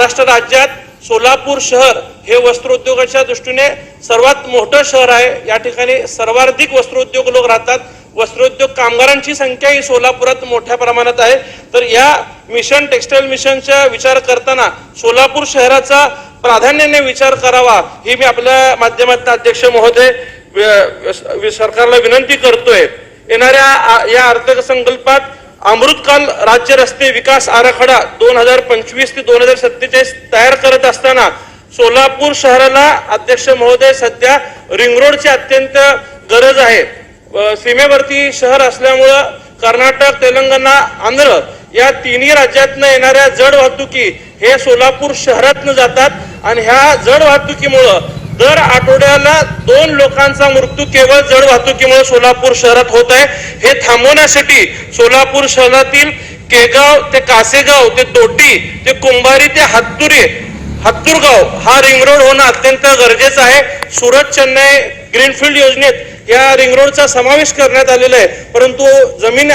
महाराष्ट्र राज्यात सोलापूर शहर हे वस्त्रोद्योगाच्या दृष्टीने सर्वात मोठं शहर आहे. या ठिकाणी सर्वाधिक वस्त्रोद्योग लोक राहतात. वस्त्रोद्योग कामगारांची संख्या ही सोलापुरात मोठ्या प्रमाणात आहे. तर या मिशन टेक्सटाईल मिशनचा विचार करताना सोलापूर शहराचा प्राधान्याने विचार करावा ही मी आपल्या माध्यमातून अध्यक्ष महोदय सरकारला विनंती करतोय. येणाऱ्या या अर्थसंकल्पात अमृतकाल राज्य रस्ते विकास आराखडा दोन हजार पंचवीस ते दोन हजार सत्तेचाळीस तयार करत असताना सोलापूर शहराला अध्यक्ष महोदय सध्या रिंग रोडची अत्यंत गरज आहे. सीमेवरती शहर असल्यामुळं कर्नाटक तेलंगणा आंध्र या तिन्ही राज्यातनं येणाऱ्या जड वाहतुकी हे सोलापूर शहरातनं जातात. आणि ह्या जड वाहतुकीमुळं दर आठवड्याला दोन लोकांचा मृत्यू केवळ जड वाहतुकीमुळे सोलापूर शहरात होत आहे. हे थांबवण्यासाठी सोलापूर शहरातील केगाव ते कासेगाव ते तोटी ते कुंभारी ते हत्तुरी हत्तूरगाव हा रिंग रोड होणं अत्यंत गरजेचं आहे. सुरत चेन्नई ग्रीनफील्ड योजनेत या रिंग रोडचा समावेश करण्यात आलेला आहे. परंतु जमीन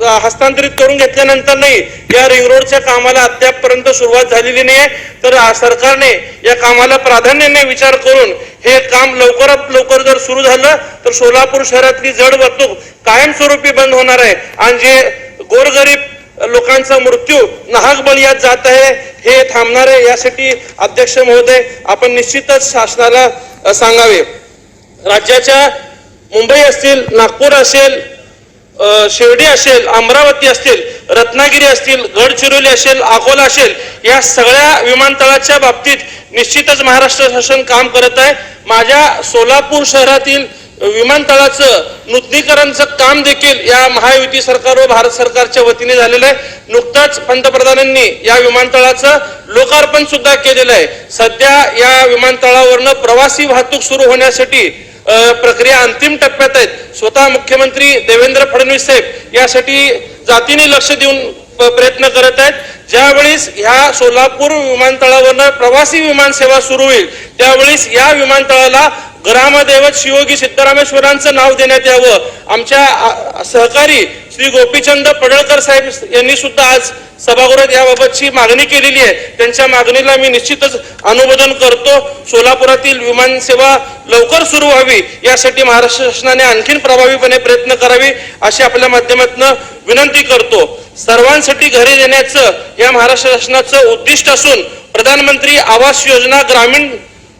हस्तांतरित करून घेतल्यानंतर नाही या रिंग रोडच्या कामाला अद्यापपर्यंत सुरुवात झालेली नाही तर सरकारने या कामाला प्राधान्याने विचार करून हे काम लवकरात लवकर जर सुरू झालं तर सोलापूर शहरातली जड वाहतूक कायमस्वरूपी बंद होणार आहे. आणि जे गोरगरीब लोकांचा मृत्यू नाहक बळीयात जात आहे हे थांबणार आहे. यासाठी अध्यक्ष महोदय आपण निश्चितच शासनाला सांगावे. राज्याच्या मुंबई असतील नागपूर असेल शिर्डी असेल अमरावती असतील रत्नागिरी असतील गडचिरोली असेल अकोला असेल या सगळ्या विमानतळाच्या बाबतीत निश्चितच महाराष्ट्र शासन काम करत आहे. माझ्या सोलापूर शहरातील विमानतळाचं नूतनीकरणचं काम देखील या महायुती सरकार व भारत सरकारच्या वतीने झालेलं आहे. नुकताच पंतप्रधानांनी या विमानतळाचं लोकार्पण सुद्धा केलेलं आहे. सध्या या विमानतळावरनं प्रवासी वाहतूक सुरू होण्यासाठी प्रक्रिया अंतिम टप्प्यात आहेत. स्वतः मुख्यमंत्री देवेंद्र फडणवीस साहेब यासाठी जातीने लक्ष देऊन प- प्रयत्न करत आहेत. ज्यावेळेस ह्या सोलापूर विमानतळावरनं प्रवासी विमान सेवा सुरू होईल त्यावेळेस या विमानतळाला ग्रामदैवत शिवोगी सिद्धरामेश्वरांचं नाव देण्यात यावं. आमच्या सहकारी श्री गोपीचंद पडळकर साहेब यांनी सुद्धा आज सभागृहात याबाबतची मागणी केलेली आहे. त्यांच्या मागणीला मी निश्चितच अनुमोदन करतो. सोलापुरातील विमान सेवा लवकर सुरू व्हावी यासाठी महाराष्ट्र शासनाने आणखीन प्रभावीपणे प्रयत्न करावे अशी आपल्या माध्यमातून विनंती करतो. सर्वांसाठी घरे देण्याचं या महाराष्ट्र शासनाचं उद्दिष्ट असून प्रधानमंत्री आवास योजना ग्रामीण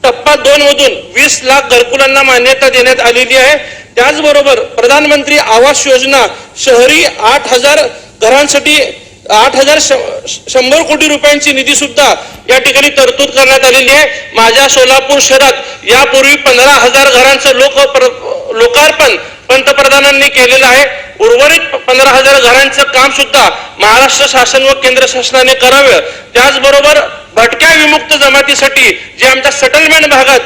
टप्पा दोन मधून वीस लाख घरकुलांना मान्यता देण्यात आलेली आहे. त्याचबरोबर प्रधानमंत्री आवास योजना शहरी आठ हजार घरांसाठी आठ हजार शंभर कोटी रुपयांची निधी सुद्धा या ठिकाणी तरतूद करण्यात आलेली आहे. माझ्या सोलापूर शहरात यापूर्वी पंधरा हजार घरांचं लोक लोकार्पण पंतप्रधानांनी केलेलं आहे. उर्वरित पंधरा हजार घरांचं काम सुद्धा महाराष्ट्र शासन व केंद्र शासनाने करावं. त्याचबरोबर भटक्या विमुक्त जमातीसाठी जे आमच्या सेटलमेंट भागात